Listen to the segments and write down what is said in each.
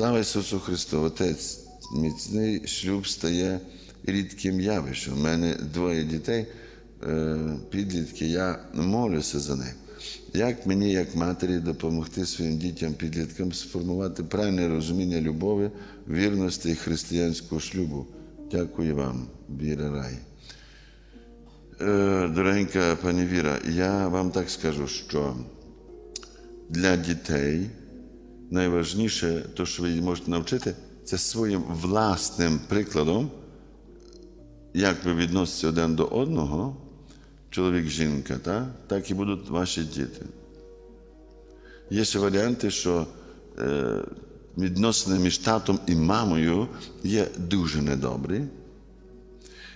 Слава Ісусу Христу! Отець, міцний шлюб стає рідким явищем. У мене двоє дітей, е, підлітки, я молюся за них. Як мені, як матері, допомогти своїм дітям, підліткам сформувати правильне розуміння любові, вірності і християнського шлюбу? Дякую вам, Віра Рай. Е, Дорогенька пані Віра, я вам так скажу, що для дітей найважніше, то, що ви можете навчити, це своїм власним прикладом, як ви відноситеся один до одного, чоловік, жінка, так, так і будуть ваші діти. Є ще варіанти, що е, відносини між татом і мамою є дуже недобрі,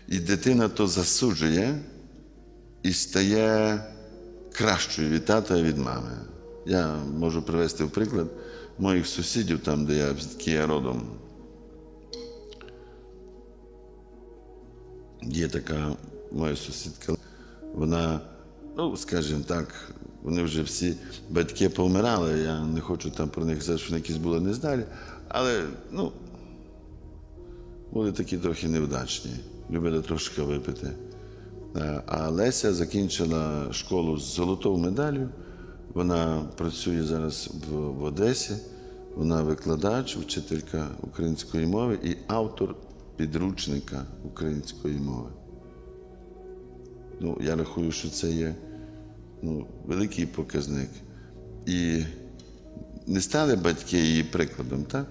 і дитина то засуджує і стає кращою від тата і від мами. Я можу привести в приклад моїх сусідів, там, де я звідки я родом. Є така моя сусідка, вона, ну, скажімо так, вони вже всі батьки повмирали, я не хочу там про них казати, що вони якісь були нездалі, але ну, були такі трохи невдачні, любили трошки випити. А Леся закінчила школу з золотою медаллю. Вона працює зараз в, в Одесі. Вона викладач, вчителька української мови і автор підручника української мови. Ну, я рахую, що це є ну, великий показник. І не стали батьки її прикладом, так?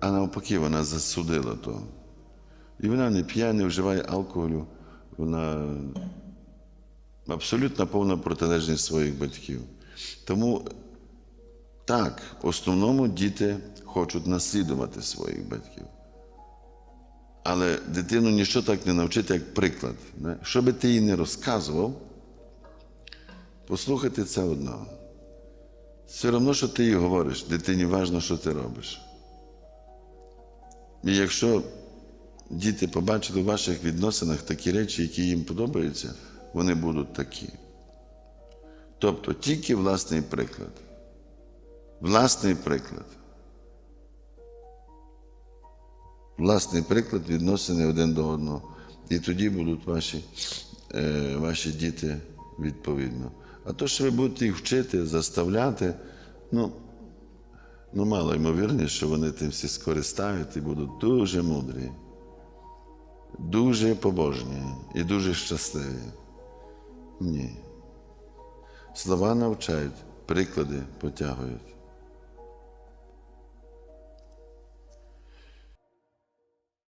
а навпаки, вона засудила то. І вона не п'є, не вживає алкоголю. Вона абсолютно повна протилежність своїх батьків. Тому так, в основному діти хочуть наслідувати своїх батьків. Але дитину нічого так не навчити, як приклад. Що би ти їй не розказував, послухати це одно. Все одно, що ти їй говориш, дитині важливо, що ти робиш. І якщо діти побачили в ваших відносинах такі речі, які їм подобаються, вони будуть такі. Тобто тільки власний приклад. Власний приклад. Власний приклад відносини один до одного. І тоді будуть ваші, е, ваші діти відповідно. А то, що ви будете їх вчити, заставляти, ну, ну мало ймовірніше, що вони тим всі скористають і будуть дуже мудрі, дуже побожні і дуже щасливі. Ні. Слова навчають, приклади потягують.